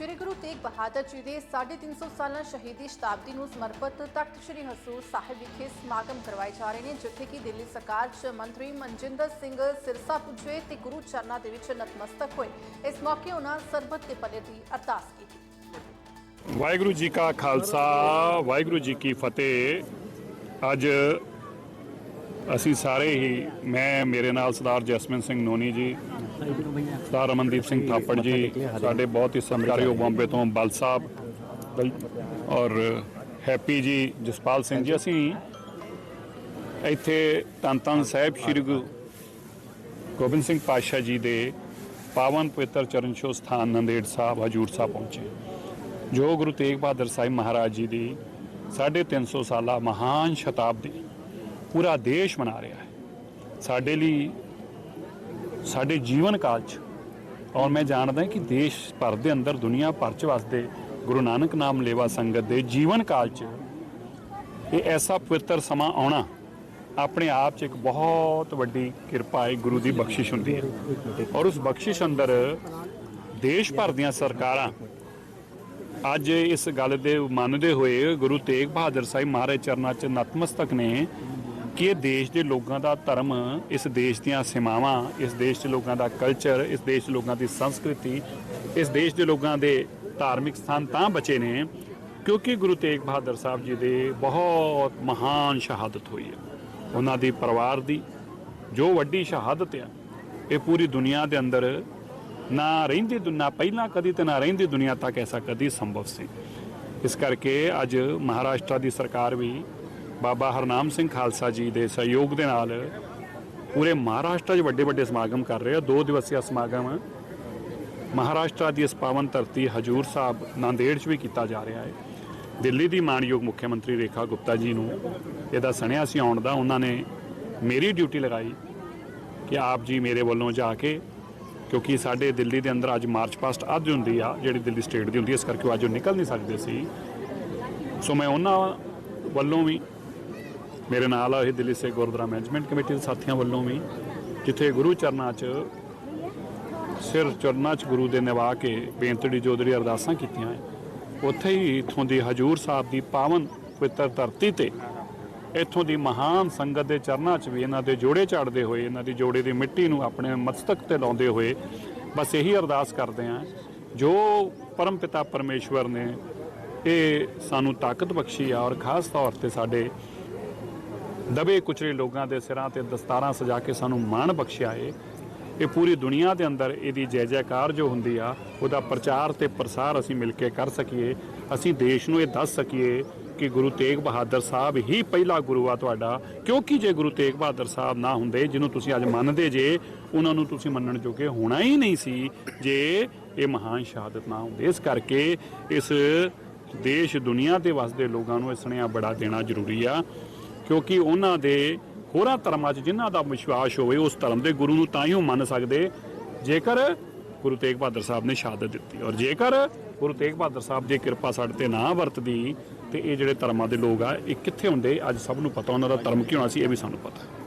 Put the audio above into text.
ਸ਼੍ਰੀ ਗੁਰੂ ਤੇਗ ਬਹਾਦਰ ਜੀ ਦੇ 350 ਸਾਲਾ ਸ਼ਹੀਦੀ ਸ਼ਤਾਬਦੀ ਨੂੰ ਸਮਰਪਿਤ ਤਖਤ ਸ਼੍ਰੀ ਹਜ਼ੂਰ ਸਾਹਿਬ ਵਿਖੇ ਸਮਾਗਮ ਕਰਵਾਏ ਜਾ ਰਹੇ ਨੇ, ਜਿੱਥੇ ਕਿ ਦਿੱਲੀ ਸਰਕਾਰ 'ਚ ਮੰਤਰੀ ਮਨਜਿੰਦਰ ਸਿੰਘ ਸਿਰਸਾ ਪੁੱਜੇ ਤੇ ਗੁਰੂ ਚਰਨਾਂ ਦੇ ਵਿੱਚ ਨਤਮਸਤਕ ਹੋਏ। ਇਸ ਮੌਕੇ ਉਹਨਾਂ ਸਰਬੱਤ ਦੇ ਭਲੇ ਦੀ ਅਰਦਾਸ ਕੀਤੀ। ਵਾਹਿਗੁਰੂ ਜੀ ਕਾ ਖਾਲਸਾ, ਵਾਹਿਗੁਰੂ ਜੀ ਕੀ ਫਤਿਹ। ਅੱਜ ਅਸੀਂ ਸਾਰੇ ਹੀ, ਮੈਂ, ਮੇਰੇ ਨਾਲ ਸਰਦਾਰ ਜੈਸਮਿਨ ਸਿੰਘ ਨੋਨੀ ਜੀ ਸਰਦਾਰ ਰਮਨਦੀਪ ਸਿੰਘ ਥਾਪੜ ਜੀ, ਸਾਡੇ ਬਹੁਤ ਹੀ ਸਤਿਕਾਰਯੋਗ ਬੰਬੇ ਤੋਂ ਬਲ ਸਾਹਿਬ, ਔਰ ਹੈਪੀ ਜੀ, ਜਸਪਾਲ ਸਿੰਘ ਜੀ, ਅਸੀਂ ਇੱਥੇ ਧੰਨ ਧੰਨ ਸਾਹਿਬ ਸ੍ਰੀ ਗੁਰੂ ਗੋਬਿੰਦ ਸਿੰਘ ਪਾਤਸ਼ਾਹ ਜੀ ਦੇ ਪਾਵਨ ਪਵਿੱਤਰ ਚਰਨ ਛੋਹ ਸਥਾਨ ਨੰਦੇੜ ਸਾਹਿਬ, ਹਜੂਰ ਸਾਹਿਬ ਪਹੁੰਚੇ। ਜੋ ਗੁਰੂ ਤੇਗ ਬਹਾਦਰ ਸਾਹਿਬ ਮਹਾਰਾਜ ਜੀ ਦੀ 350 ਸਾਲਾ ਮਹਾਨ ਸ਼ਤਾਬਦੀ ਪੂਰਾ ਦੇਸ਼ ਮਨਾ ਰਿਹਾ ਹੈ। ਸਾਡੇ ਲਈ, ਸਾਡੇ ਜੀਵਨ ਕਾਲ 'ਚ ਔਰ ਮੈਂ ਜਾਣਦਾ ਕਿ ਦੇਸ਼ ਭਰ ਦੇ ਅੰਦਰ ਦੁਨੀਆ ਭਰ 'ਚ ਵਸਦੇ ਗੁਰੂ ਨਾਨਕ ਨਾਮ ਲੇਵਾ ਸੰਗਤ ਦੇ ਜੀਵਨ ਕਾਲ 'ਚ ਇਹ ਐਸਾ ਪਵਿੱਤਰ ਸਮਾਂ ਆਉਣਾ ਆਪਣੇ ਆਪ 'ਚ ਇੱਕ ਬਹੁਤ ਵੱਡੀ ਕਿਰਪਾ ਹੈ, ਗੁਰੂ ਦੀ ਬਖਸ਼ਿਸ਼ ਹੁੰਦੀ ਹੈ। ਔਰ ਉਸ ਬਖਸ਼ਿਸ਼ ਅੰਦਰ ਦੇਸ਼ ਭਰ ਦੀਆਂ ਸਰਕਾਰਾਂ ਅੱਜ ਇਸ ਗੱਲ ਦੇ ਮੰਨਦੇ ਹੋਏ ਗੁਰੂ ਤੇਗ ਬਹਾਦਰ ਸਾਹਿਬ ਮਹਾਰਾਜ ਚਰਨਾਂ 'ਚ ਨਤਮਸਤਕ ਨੇ ਕਿ ਇਹ ਦੇਸ਼ ਦੇ ਲੋਕਾਂ ਦਾ ਧਰਮ, ਇਸ ਦੇਸ਼ ਦੀਆਂ ਸੀਮਾਵਾਂ ਇਸ ਦੇਸ਼ ਦੇ ਲੋਕਾਂ ਦਾ ਕਲਚਰ ਇਸ ਦੇਸ਼ ਦੇ ਲੋਕਾਂ ਦੀ ਸੰਸਕ੍ਰਿਤੀ, ਇਸ ਦੇਸ਼ ਦੇ ਲੋਕਾਂ ਦੇ ਧਾਰਮਿਕ ਸਥਾਨ ਤਾਂ ਬਚੇ ਨੇ ਕਿਉਂਕਿ ਗੁਰੂ ਤੇਗ ਬਹਾਦਰ ਸਾਹਿਬ ਜੀ ਦੇ ਬਹੁਤ ਮਹਾਨ ਸ਼ਹਾਦਤ ਹੋਈ ਹੈ। ਉਹਨਾਂ ਦੀ ਪਰਿਵਾਰ ਦੀ ਜੋ ਵੱਡੀ ਸ਼ਹਾਦਤ ਆ, ਇਹ ਪੂਰੀ ਦੁਨੀਆ ਦੇ ਅੰਦਰ ਨਾ ਰਹਿੰਦੀ ਦੁਨੀਆ ਪਹਿਲਾਂ ਕਦੀ ਤੇ ਨਾ ਰਹਿੰਦੀ ਦੁਨੀਆ ਤੱਕ ਐਸਾ ਕਦੀ ਸੰਭਵ ਸੀ। ਇਸ ਕਰਕੇ ਅੱਜ ਮਹਾਰਾਸ਼ਟਰ ਦੀ ਸਰਕਾਰ ਵੀ ਬਾਬਾ ਹਰਨਾਮ ਸਿੰਘ ਖਾਲਸਾ ਜੀ ਦੇ ਸਹਿਯੋਗ ਦੇ ਨਾਲ ਪੂਰੇ ਮਹਾਰਾਸ਼ਟਰ 'ਚ ਵੱਡੇ ਵੱਡੇ ਸਮਾਗਮ ਕਰ ਰਹੇ ਆ, ਦੋ ਦਿਵਸੀਆ ਸਮਾਗਮ। ਮਹਾਰਾਸ਼ਟਰ ਦੀ ਇਸ ਪਾਵਨ ਧਰਤੀ ਹਜੂਰ ਸਾਹਿਬ ਨਾਂਦੇੜ 'ਚ ਵੀ ਕੀਤਾ ਜਾ ਰਿਹਾ ਹੈ। ਦਿੱਲੀ ਦੀ ਮਾਨਯੋਗ ਮੁੱਖ ਮੰਤਰੀ ਰੇਖਾ ਗੁਪਤਾ ਜੀ ਨੂੰ ਇਹਦਾ ਸੁਣਿਆ ਸੀ ਆਉਣ ਦਾ। ਉਹਨਾਂ ਨੇ ਮੇਰੀ ਡਿਊਟੀ ਲਗਾਈ ਕਿ ਆਪ ਜੀ ਮੇਰੇ ਵੱਲੋਂ ਜਾ ਕੇ, ਕਿਉਂਕਿ ਸਾਡੇ ਦਿੱਲੀ ਦੇ ਅੰਦਰ ਅੱਜ ਮਾਰਚ ਪਾਸਟ ਅੱਧ ਹੁੰਦੀ ਆ, ਜਿਹੜੀ ਦਿੱਲੀ ਸਟੇਟ ਦੀ ਹੁੰਦੀ ਇਸ ਕਰਕੇ ਉਹ ਅੱਜ ਉਹ ਨਿਕਲ ਨਹੀਂ ਸਕਦੇ ਸੀ। ਸੋ ਮੈਂ ਉਹਨਾਂ ਵੱਲੋਂ ਵੀ ਮੇਰੇ ਨਾਲ ਇਹ ਦਿੱਲੀ ਸੇ ਗੁਰਦੁਆਰਾ ਮੈਨੇਜਮੈਂਟ ਕਮੇਟੀ ਦੇ ਸਾਥੀਆਂ ਵੱਲੋਂ ਵੀ, ਜਿੱਥੇ ਗੁਰੂ ਚਰਨਾਂ 'ਚ, ਸਿਰ ਚਰਨਾਂ 'ਚ ਗੁਰੂ ਦੇ ਨਿਵਾ ਕੇ ਬੇਨਤੜੀ ਜੋਦੜੀ ਅਰਦਾਸਾਂ ਕੀਤੀਆਂ ਉੱਥੇ ਹੀ ਇਥੋਂ ਦੀ ਹਜੂਰ ਸਾਹਿਬ ਦੀ ਪਾਵਨ ਪਵਿੱਤਰ ਧਰਤੀ ਤੇ, ਇੱਥੋਂ ਦੀ ਮਹਾਨ ਸੰਗਤ ਦੇ ਚਰਨਾਂ 'ਚ ਵੀ ਇਹਨਾਂ ਦੇ ਜੋੜੇ ਝਾੜਦੇ ਹੋਏ, ਇਹਨਾਂ ਦੀ ਜੋੜੇ ਦੀ ਮਿੱਟੀ ਨੂੰ ਆਪਣੇ ਮਸਤਕ ਤੇ ਲਾਉਂਦੇ ਹੋਏ, ਬਸ ਇਹੀ ਅਰਦਾਸ ਕਰਦੇ ਹਾਂ, ਜੋ ਪਰਮ ਪਿਤਾ ਪਰਮੇਸ਼ਵਰ ਨੇ ਇਹ ਸਾਨੂੰ ਤਾਕਤ ਬਖਸ਼ੀ ਆ ਔਰ ਖਾਸ ਤੌਰ ਤੇ ਸਾਡੇ ਦਬੇ ਕੁਚਲੇ ਲੋਕਾਂ ਦੇ ਸਿਰਾਂ ਤੇ ਦਸਤਾਰਾਂ ਸਜਾ ਕੇ ਸਾਨੂੰ ਮਾਣ ਬਖਸ਼ਿਆ ਏ। ਇਹ ਪੂਰੀ ਦੁਨੀਆ ਦੇ ਅੰਦਰ ਇਹਦੀ ਜੈ ਜੈਕਾਰ ਜੋ ਹੁੰਦੀ ਆ, ਉਹਦਾ ਪ੍ਰਚਾਰ ਤੇ ਪ੍ਰਸਾਰ ਅਸੀਂ ਮਿਲ ਕੇ ਕਰ ਸਕੀਏ। ਅਸੀਂ ਦੇਸ਼ ਨੂੰ ਇਹ ਦੱਸ ਸਕੀਏ ਕਿ ਗੁਰੂ ਤੇਗ ਬਹਾਦਰ ਸਾਹਿਬ ਹੀ ਪਹਿਲਾ ਗੁਰੂ ਆ ਤੁਹਾਡਾ। ਕਿਉਂਕਿ ਜੇ ਗੁਰੂ ਤੇਗ ਬਹਾਦਰ ਸਾਹਿਬ ਨਾ ਹੁੰਦੇ, ਜਿਹਨੂੰ ਤੁਸੀਂ ਅੱਜ ਮੰਨਦੇ ਜੇ, ਉਹਨਾਂ ਨੂੰ ਤੁਸੀਂ ਮੰਨਣ ਜੋਗੇ ਹੋਣਾ ਹੀ ਨਹੀਂ ਸੀ। ਜੇ ਇਹ ਮਹਾਨ ਸ਼ਹਾਦਤ ਨਾ ਹੁੰਦੀ, ਇਸ ਕਰਕੇ ਇਸ ਦੇਸ਼ ਦੁਨੀਆ ਤੇ ਵਸਦੇ ਲੋਕਾਂ ਨੂੰ ਇਹ ਸੁਨੇਹਾ ਬੜਾ ਦੇਣਾ ਜ਼ਰੂਰੀ ਆ। ਕਿਉਂਕਿ ਉਹਨਾਂ ਦੇ ਹੋਰਾਂ ਧਰਮਾਂ 'ਚ ਜਿਨ੍ਹਾਂ ਦਾ ਵਿਸ਼ਵਾਸ ਹੋਵੇ, ਉਸ ਧਰਮ ਦੇ ਗੁਰੂ ਨੂੰ ਤਾਂ ਹੀ ਉਹ ਮੰਨ ਸਕਦੇ। ਜੇਕਰ ਗੁਰੂ ਤੇਗ ਬਹਾਦਰ ਸਾਹਿਬ ਨੇ ਸ਼ਹਾਦਤ ਦਿੱਤੀ ਔਰ ਜੇਕਰ ਗੁਰੂ ਤੇਗ ਬਹਾਦਰ ਸਾਹਿਬ ਦੀ ਕਿਰਪਾ ਸਾਡੇ ਤੇ ਨਾ ਵਰਤਦੀ, ਤੇ ਇਹ ਜਿਹੜੇ ਧਰਮਾਂ ਦੇ ਲੋਕ ਆ, ਇਹ ਕਿੱਥੇ ਹੁੰਦੇ? ਅੱਜ ਸਭ ਨੂੰ ਪਤਾ, ਉਹਨਾਂ ਦਾ ਧਰਮ ਕੀ ਹੋਣਾ ਸੀ, ਇਹ ਵੀ ਸਾਨੂੰ ਪਤਾ।